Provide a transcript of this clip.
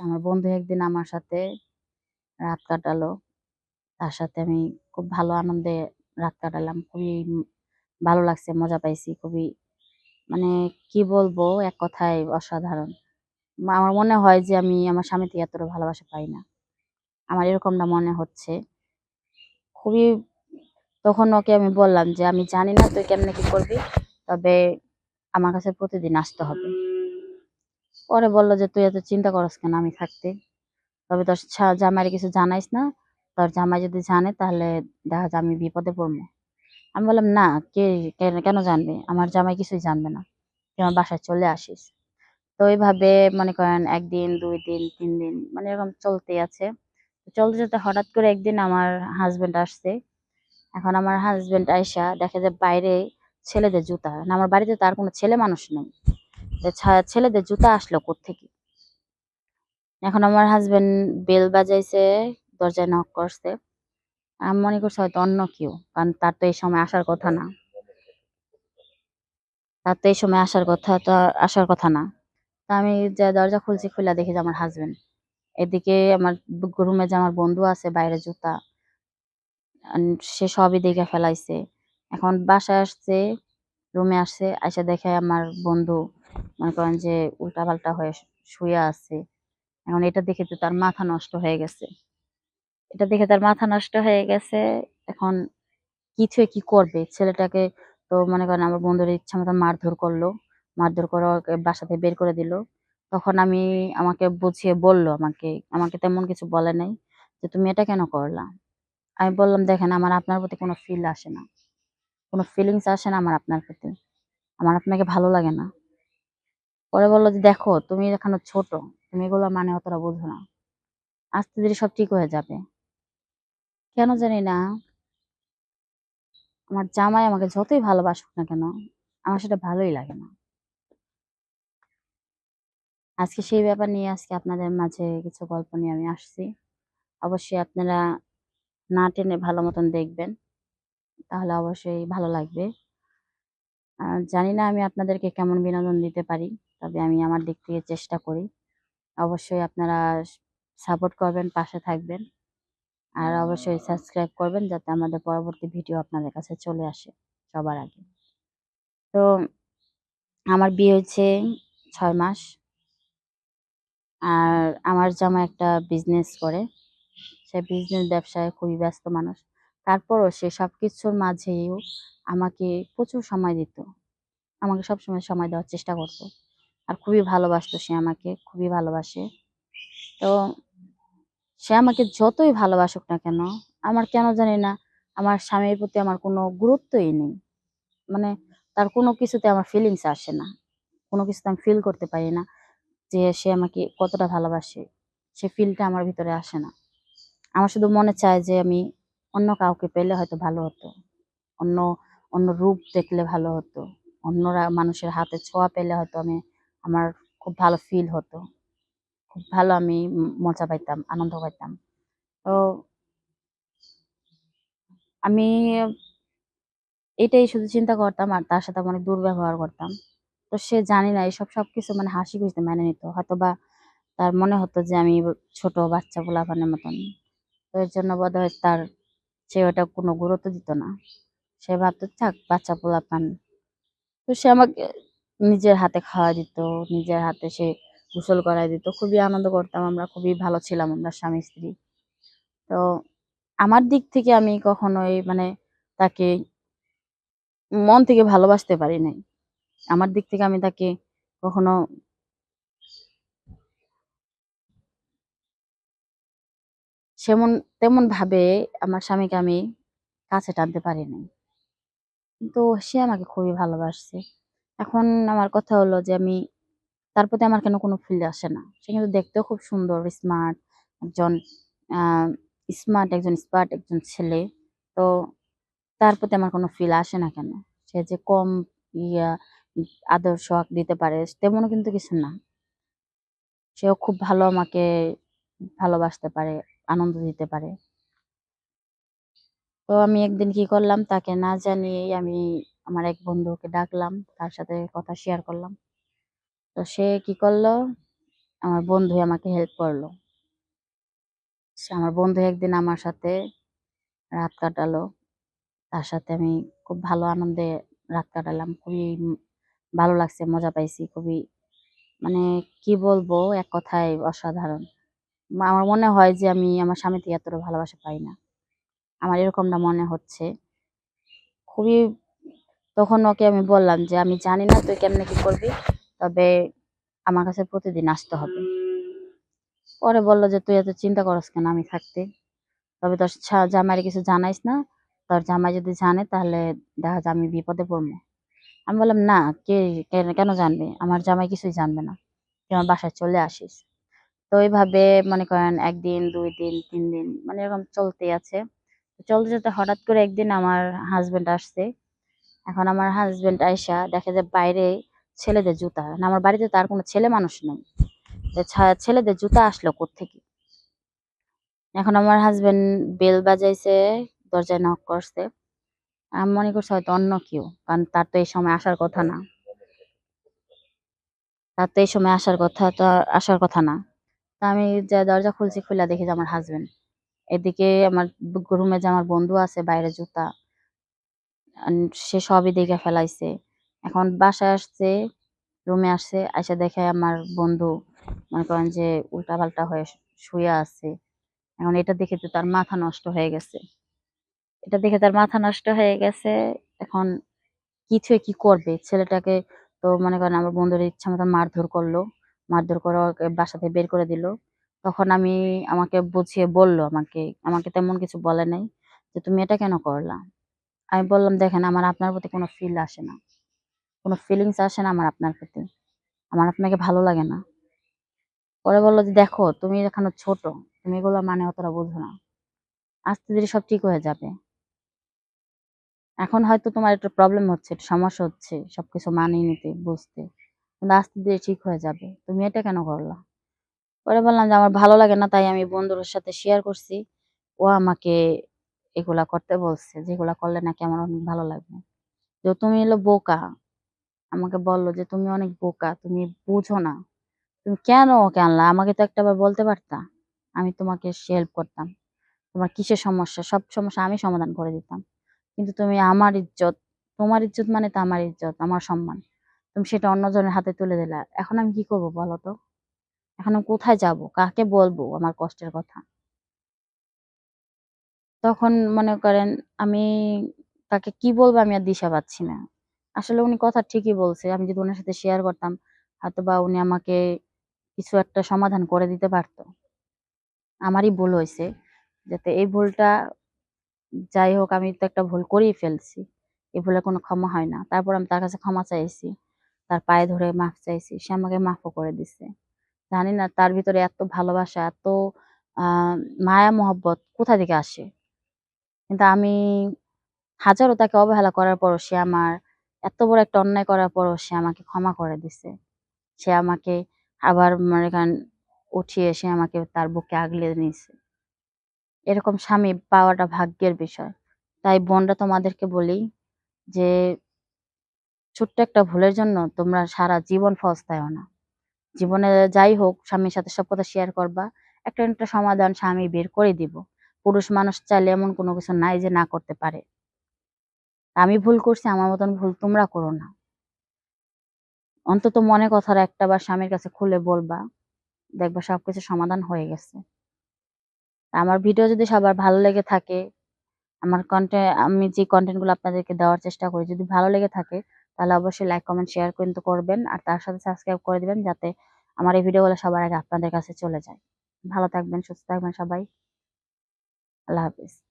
আমার বন্ধু একদিন আমার সাথে রাত কাটালো। তার সাথে আমি খুব ভালো আনন্দে রাত কাটালাম। খুবই ভালো লাগছে, মজা পাইছি। খুবই মানে কি বলব এক কথায় অসাধারণ। আমার মনে হয় যে আমি আমার স্বামী থেকে এতটা ভালোবাসা পাই না। আমার এরকমটা মনে হচ্ছে। খুবই তখন ওকে আমি বললাম যে, "আমি জানি না তুই কেমনে কি করবি। তবে আমার কাছে প্রতিদিন আসতে হবে।" পরে বলল যে, "তুই এত চিন্তা করস কেন আমি থাকতে? তবে তোর ছা জামাইরে কিছু জানাইস না। তোর জামাই যদি জানে তাহলে দেখা যায় আমি বিপদে পড়ব।" আমি বললাম, "না, কে কেন জানবে? আমার জামাই কিছুই জানবে না। তুই আমার বাসায় চলে আসিস।" তো এভাবে মনে করেন একদিন দুই দিন, তিন দিন মানে এরকম চলতেই আছে। চলতে, চলতে হঠাৎ করে একদিন আমার হাসব্যান্ড আসছে। এখন আমার হাসব্যান্ড আইসা দেখে যে বাইরে ছেলেদের জুতা। আমার বাড়িতে তো আর কোনো ছেলে মানুষ নেই। ছা ছেলেদের জুতা আসলো কোত্থেকে? এখন আমার হাজবেন্ড বেল বাজাইছে, দরজায় নক করছে। আমি মনে করছি হয়তো অন্য কেউ। কারণ তার তো এই সময় আসার কথা না। তার তো এই সময় আসার কথা তো আসার কথা না। তা আমি যে দরজা খুলছি, খুলে দেখি যে আমার হাজবেন্ড এদিকে আমার রুমে যে আমার বন্ধু আছে বাইরে জুতা সে সবই দেখে ফেলাইছে। এখন বাসায় আসছে, রুমে আসছে, আইসা দেখে আমার বন্ধু মনে করেন যে উল্টাপাল্টা হয়ে শুয়ে আছে। এখন এটা দেখে তো তার মাথা নষ্ট হয়ে গেছে। এটা দেখে তার মাথা নষ্ট হয়ে গেছে। এখন কি থুয়ে কি করবে? ছেলেটাকে তো মনে করেন আমার বন্ধুর ইচ্ছামত মারধর করল। মারধর করে ওকে বাসা থেকে বের করে দিল। তখন আমি আমাকে বুঝিয়ে বলল আমাকে, আমাকে তেমন কিছু বলে নাই যে, "তুমি এটা কেন করলা?" আমি বললাম, "দেখেন আমার আপনার প্রতি কোনো ফিল আসে না। কোনো ফিলিংস আসে না আমার আপনার প্রতি। আমার আপনাকে ভালো লাগে না।" পরে বলল যে, "দেখো তুমি এখনও ছোট। তুমি এগুলো মানে অতটা বোঝো না। আস্তে ধীরে সব ঠিক হয়ে যাবে।" কেন জানি না আমার জামাই আমাকে যতই ভালোবাসুক না কেন, আমার সেটা ভালোই লাগে না। আজকে সেই ব্যাপার নিয়ে আজকে আপনাদের মাঝে কিছু গল্প নিয়ে আমি আসছি। অবশ্যই আপনারা না টেনে ভালো মতন দেখবেন। তাহলে অবশ্যই ভালো লাগবে। জানি না আমি আপনাদেরকে কেমন বিনোদন দিতে পারি। তবে আমি আমার দিক থেকে চেষ্টা করি। অবশ্যই আপনারা সাপোর্ট করবেন, পাশে থাকবেন। আর অবশ্যই সাবস্ক্রাইব করবেন যাতে আমাদের পরবর্তী ভিডিও আপনাদের কাছে চলে আসে সবার আগে। তো আমার বিয়ে হয়েছে ছয় মাস। আর আমার জামা একটা বিজনেস করে। সে বিজনেস ব্যবসায় খুবই ব্যস্ত মানুষ। তারপরও সে সব কিছুর মাঝেও আমাকে প্রচুর সময় দিত। আমাকে সবসময় সময় সময় দেওয়ার চেষ্টা করত। আর খুবই ভালোবাসতো সে আমাকে, খুবই ভালোবাসে। তো সে আমাকে যতই ভালোবাসুক না কেন, আমার কেন জানি না আমার স্বামীর প্রতি আমার কোনো গুরুত্বই নেই। মানে তার কোনো কিছুতে আমার ফিলিংস আসে না। কোনো কিছুতে আমি ফিল করতে পারি না যে সে আমাকে কতটা ভালোবাসে। সে ফিলটা আমার ভিতরে আসে না। আমার শুধু মনে চায় যে আমি অন্য কাউকে পেলে হয়তো ভালো হতো। অন্য, অন্য রূপ দেখলে ভালো হতো। অন্যরা মানুষের হাতে ছোঁয়া পেলে হয়তো আমি আমার খুব ভালো ফিল হতো। খুব ভালো আমি মজা পাইতাম, আনন্দ পাইতাম। তো আমি এটাই শুধু চিন্তা করতাম আর তার সাথে অনেক দুর্ব্যবহার করতাম। তো সে জানি না এসব সবকিছু মানে হাসি খুশিতে মেনে নিত। হয়তো বা তার মনে হতো যে আমি ছোট বাচ্চা পোলাপানের মতন। তো এর জন্য বোধহয় তার সে ওটা কোনো গুরুত্ব দিত না। সে ভাবতো থাক বাচ্চা পোলাপান। তো সে আমাকে নিজের হাতে খাওয়া দিত, নিজের হাতে সে গোসল করায় দিত। খুবই আনন্দ করতাম আমরা, খুবই ভালো ছিলাম আমরা স্বামী-স্ত্রী। তো আমার দিক থেকে আমি কখনোই মানে তাকে মন থেকে ভালোবাসতে পারি নাই। আমার দিক থেকে আমি তাকে কখনো সেমন তেমনভাবে আমার স্বামীকে আমি কাছে টানতে পারি নাই। কিন্তু সে আমাকে খুবই ভালোবাসছে। এখন আমার কথা হলো যে আমি তার প্রতি আমার কেন কোনো ফিল আসে না। সে কিন্তু দেখতেও খুব সুন্দর, স্মার্ট একজন স্মার্ট একজন স্মার্ট একজন ছেলে। তো তার প্রতি আমার কোনো ফিল আসে না কেন? সে যে কম ইয়া আদর সোহাগ দিতে পারে তেমনও কিন্তু কিছু না। সেও খুব ভালো আমাকে ভালোবাসতে পারে, আনন্দ দিতে পারে। তো আমি একদিন কি করলাম তাকে না জানিয়েই আমি আমার এক বন্ধুকে ডাকলাম। তার সাথে কথা শেয়ার করলাম। তো সে কি করল? আমার বন্ধু আমাকে হেল্প করল। সে আমার বন্ধু একদিন আমার সাথে রাত কাটালো। তার সাথে আমি খুব ভালো আনন্দে রাত কাটালাম। খুবই ভালো লাগছে, মজা পাইছি, খুবই মানে কি বলব, এক কথায় অসাধারণ। আমার মনে হয় যে আমি আমার স্বামী থেকে এতটা ভালোবাসা পাই না। আমার এরকমটা মনে হচ্ছে। খুবই তখন ওকে আমি বললাম যে, আমি জানি না তুই কেমনে কি করবি, তবে আমার কাছে প্রতিদিন আসতে হবে। পরে বলল যে, তুই এত চিন্তা করস কেন আমি থাকতে? তবে তোর জামাইরে কিছু জানাইস না? তোর জামাই যদি জানে তাহলে দেখা যায় আমি বিপদে পড়ব। আমি বললাম, না, কে, কেন- কেন জানবে? আমার জামাই কিছুই জানবে না। তুই আমার বাসায় চলে আসিস। তো এইভাবে মনে করেন একদিন, দুই দিন, তিন দিন মানে এরকম চলতে আছে। চলতে চলতে হঠাৎ করে একদিন আমার হাজবেন্ড আসছে। এখন আমার হাজবেন্ড আইসা দেখে যে বাইরে ছেলেদের জুতা আমার বাড়িতে তার কোনো ছেলে মানুষ নেই। ছেলেদের জুতা আসলো কোত্থেকে? এখন আমার হাজবেন্ড বেল বাজাইছে, দরজায় নক করছে। আমি, মনে করছি হয়তো অন্য কেউ, কারণ তার তো এই সময় আসার কথা না। তার তো এই সময় আসার কথা, তো আসার কথা না। তা আমি যে দরজা খুলছি খুলে দেখি যে আমার হাজবেন্ড এদিকে আমার রুমে যে আমার বন্ধু আছে, বাইরে জুতা। সে সবই দেখে ফেলাইছে। এখন বাসায় আসছে, রুমে আসছে, আইসা দেখে আমার বন্ধু মনে করেন যে উল্টাপাল্টা হয়ে শুয়ে আছে। এখন এটা দেখে তো তার মাথা নষ্ট হয়ে গেছে। এটা দেখে তার মাথা নষ্ট হয়ে গেছে, এখন কি থেকে কি করবে? ছেলেটাকে তো মনে করেন আমার বন্ধুর ইচ্ছা মতো মারধর করল, মারধর করে ওকে বের করে দিল। তখন আমি আমাকে বুঝিয়ে বলল আমাকে আমাকে তেমন কিছু বলে নাই যে তুমি এটা কেন করলা? আমি বললাম, দেখেন, আমার আপনার প্রতি কোনো ফিল আসে না। কোনো ফিলিংস আসে না আমার আপনার প্রতি। আমার আপনাকে ভালো লাগে না। পরে বলল যে, দেখো, তুমি এখনও ছোট। তুমি এগুলো মানে অতটা বোঝো না। আস্তে ধীরে সব ঠিক হয়ে যাবে। এখন হয়তো তোমার একটু প্রবলেম হচ্ছে, একটু সমস্যা হচ্ছে, সবকিছু মানিয়ে নিতে, বুঝতে। কিন্তু আস্তে ধীরে ঠিক হয়ে যাবে। তুমি এটা কেন করলা? পরে বললাম যে, আমার ভালো লাগে না, তাই আমি বন্ধুর সাথে শেয়ার করছি। ও আমাকে এগুলা করতে বলছে যেগুলা করলে নাকি আমার অনেক ভালো লাগবে। যে তুমি হলো বোকা। আমাকে বলল যে, তুমি অনেক বোকা, তুমি বুঝো না। তুমি কেন ওকে আনলা? আমাকে তো একটাবার বলতে পারতা। আমি তোমাকে হেল্প করতাম। তোমার কিসের সমস্যা? সব সমস্যা আমি সমাধান করে দিতাম। কিন্তু তুমি আমার ইজ্জত, তোমার ইজ্জত মানে তো আমার ইজ্জত, আমার সম্মান। তুমি সেটা অন্যজনের হাতে তুলে দিলা। এখন আমি কি করব বলো তো? এখন আমি কোথায় যাব? কাকে বলব আমার কষ্টের কথা? তখন মনে করেন আমি তাকে কি বলব আমি আর দিশা পাচ্ছি না। আসলে উনি কথা ঠিকই বলছে, আমি যদি ওনার সাথে শেয়ার করতাম হয়তো বা উনি আমাকে কিছু একটা সমাধান করে দিতে পারতো। আমারই ভুল হয়েছে, যাতে এই ভুলটা যাই হোক, আমি তো একটা ভুল করেই ফেলছি এই ভুলের কোনো ক্ষমা হয় না। তারপর আমি তার কাছে ক্ষমা চাইছি, তার পায়ে ধরে মাফ চাইছি, সে আমাকে মাফও করে দিছে। জানি না তার ভিতরে এত ভালোবাসা, এত মায়া মহব্বত কোথা থেকে আসে? কিন্তু আমি হাজারো তাকে অবহেলা করার পরও সে আমার এত বড় একটা অন্যায় করার পরও সে আমাকে ক্ষমা করে দিছে। সে আমাকে আবার মনে করেন উঠিয়ে সে আমাকে তার বুকে আগলে নিয়েছে। এরকম স্বামী পাওয়াটা ভাগ্যের বিষয়। তাই বোনরা তোমাদেরকে বলি যে, ছোট্ট একটা ভুলের জন্য তোমরা সারা জীবন পস্তায়ও না। জীবনে যাই হোক, স্বামীর সাথে সব কথা শেয়ার করবা, একটা একটা সমাধান স্বামী বের করে দিব। পুরুষ মানুষ চাইলে এমন কোনো কিছু নাই যে না করতে পারে। আমি ভুল করছি, আমার মতন ভুল তোমরা করো না। অন্তত মনে কথাটা একটা বার স্বামীর কাছে খুলে বলবা, দেখবা সবকিছু সমাধান হয়ে গেছে। আমার ভিডিও যদি সবার ভালো লেগে থাকে, আমার কন্টেন্ট আমি যে কন্টেন্টগুলো আপনাদেরকে দেওয়ার চেষ্টা করি, যদি ভালো লেগে থাকে, তাহলে অবশ্যই লাইক কমেন্ট শেয়ার কিন্তু করবেন, আর তার সাথে সাবস্ক্রাইব করে দিবেন, যাতে আমার এই ভিডিওগুলো সবার আগে আপনাদের কাছে চলে যায়। ভালো থাকবেন, সুস্থ থাকবেন সবাই। আল্লাহ হাফিজ।